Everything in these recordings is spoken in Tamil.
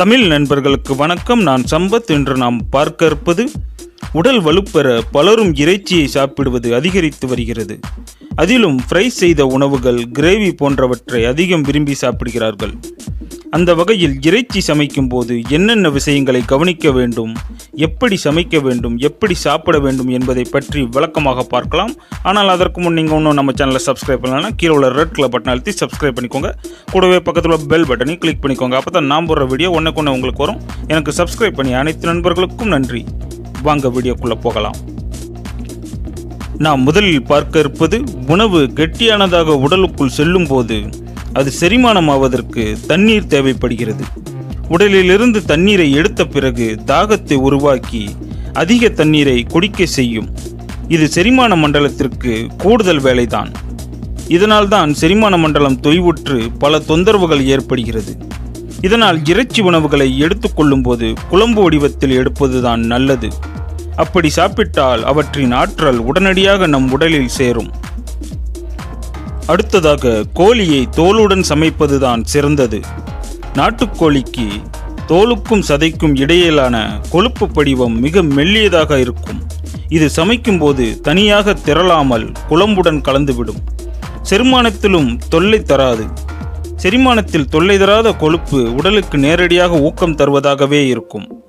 தமிழ் நண்பர்களுக்கு வணக்கம். நான் சம்பத் என்று நாம் பார்க்க இருப்பது உடல் வலுப்பெற பலரும் இறைச்சியை சாப்பிடுவது அதிகரித்து வருகிறது. அதிலும் ஃப்ரை செய்த உணவுகள் கிரேவி போன்றவற்றை அதிகம் விரும்பி சாப்பிடுகிறார்கள். அந்த வகையில் இறைச்சி சமைக்கும் போது என்னென்ன விஷயங்களை கவனிக்க வேண்டும் எப்படி சமைக்க வேண்டும் எப்படி சாப்பிட வேண்டும் என்பதை பற்றி விளக்கமாக பார்க்கலாம். ஆனால் அதற்கு முன் நீங்கள் இன்னும் நம்ம சேனலை சப்ஸ்கிரைப் பண்ணலாம் கீழே உள்ள ரெட் கலர் பட்டன் அழுத்தி சப்ஸ்கிரைப் பண்ணிக்கோங்க. கூடவே பக்கத்தில் உள்ள பெல் பட்டனையும் கிளிக் பண்ணிக்கோங்க. அப்போ தான் நான் போடுற வீடியோ ஒன்றுக்கு ஒன்று உங்களுக்கு வரும். எனக்கு சப்ஸ்கிரைப் பண்ணி அனைத்து நண்பர்களுக்கும் நன்றி. வாங்க வீடியோக்குள்ளே போகலாம். நாம் முதலில் பார்க்க இருப்பது உணவு கெட்டியானதாக உடலுக்குள் செல்லும் போது அது செரிமானமாவதற்கு தண்ணீர் தேவைப்படுகிறது. உடலிலிருந்து தண்ணீரை எடுத்த பிறகு தாகத்தை உருவாக்கி அதிக தண்ணீரை குடிக்க செய்யும். இது செரிமான மண்டலத்திற்கு கூடுதல் வேலைதான். இதனால்தான் செரிமான மண்டலம் தொய்வுற்று பல தொந்தரவுகள் ஏற்படுகிறது. இதனால் இறைச்சி உணவுகளை எடுத்துக்கொள்ளும் போது குழம்பு வடிவத்தில் எடுப்பதுதான் நல்லது. அப்படி சாப்பிட்டால் அவற்றின் ஆற்றல் உடனடியாக நம் உடலில் சேரும். அடுத்ததாக கோழியை தோலுடன் சமைப்பதுதான் சிறந்தது. நாட்டுக்கோழிக்கு தோலுக்கும் சதைக்கும் இடையிலான கொழுப்பு படிவம் மிக மெல்லியதாக இருக்கும். இது சமைக்கும்போது தனியாக திரளாமல் குழம்புடன் கலந்துவிடும். செரிமானத்திலும் தொல்லை தராது. செரிமானத்தில் தொல்லை தராத கொழுப்பு உடலுக்கு நேரடியாக ஊக்கம் தருவதாகவே இருக்கும்.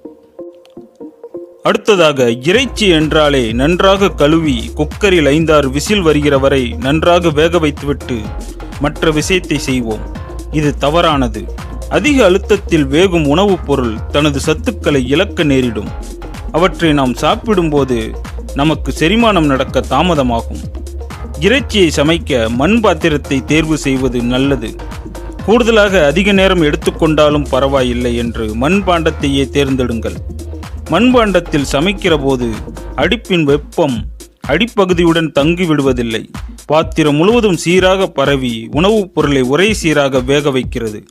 அடுத்ததாக இறைச்சி என்றாலே நன்றாக கழுவி குக்கரில் ஐந்தாறு விசில் வருகிற வரை நன்றாக வேக வைத்துவிட்டு மற்ற விஷயத்தை செய்வோம். இது தவறானது. அதிக அழுத்தத்தில் வேகும் உணவுப் பொருள் தனது சத்துக்களை இழக்க நேரிடும். அவற்றை நாம் சாப்பிடும்போது நமக்கு செரிமானம் நடக்க தாமதமாகும். இறைச்சியை சமைக்க மண் பாத்திரத்தை தேர்வு செய்வது நல்லது. கூடுதலாக அதிக நேரம் எடுத்துக்கொண்டாலும் பரவாயில்லை என்று மண் பாண்டத்தையே தேர்ந்தெடுங்கள். மண்பாண்டத்தில் சமைக்கிற போது அடிப்பின் வெப்பம் அடிப்பகுதியுடன் தங்கி விடுவதில்லை பாத்திரம் முழுவதும் சீராக பரவி உணவுப் பொருளை ஒரே சீராக வேக வைக்கிறது.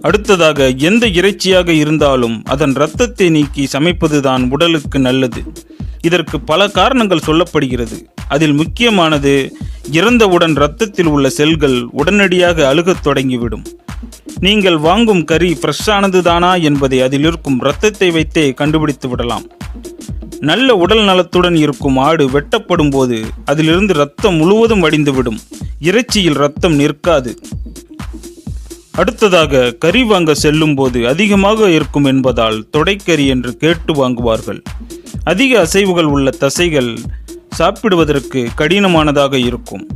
அடுத்ததாக எந்த இறைச்சியாக இருந்தாலும் அதன் இரத்தத்தை நீக்கி சமைப்பதுதான் உடலுக்கு நல்லது. இதற்கு பல காரணங்கள் சொல்லப்படுகிறது. அதில் முக்கியமானது இறந்தவுடன் இரத்தத்தில் உள்ள செல்கள் உடனடியாக அழுகத் தொடங்கிவிடும். நீங்கள் வாங்கும் கறி ஃப்ரெஷ்ஷானது தானா என்பதை அதில் இருக்கும் இரத்தத்தை வைத்தே கண்டுபிடித்து விடலாம். நல்ல உடல் நலத்துடன் இருக்கும் ஆடு வெட்டப்படும் போது அதிலிருந்து இரத்தம் முழுவதும் வடிந்துவிடும். இறைச்சியில் இரத்தம் நிற்காது. அடுத்ததாக கறி வாங்க செல்லும் போது அதிகமாக இருக்கும் என்பதால் தொடைக்கறி என்று கேட்டு வாங்குவார்கள். அதிக அசைவுகள் உள்ள தசைகள் சாப்பிடுவதற்கு கடினமானதாக இருக்கும்.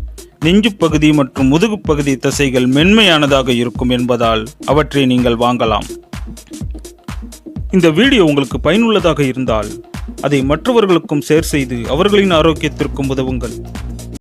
நெஞ்சு பகுதி மற்றும் முதுகு பகுதி தசைகள் மென்மையானதாக இருக்கும் என்பதால் அவற்றை நீங்கள் வாங்கலாம். இந்த வீடியோ உங்களுக்கு பயனுள்ளதாக இருந்தால் அதை மற்றவர்களுக்கும் ஷேர் செய்து அவர்களின் ஆரோக்கியத்திற்கும் உதவுங்கள்.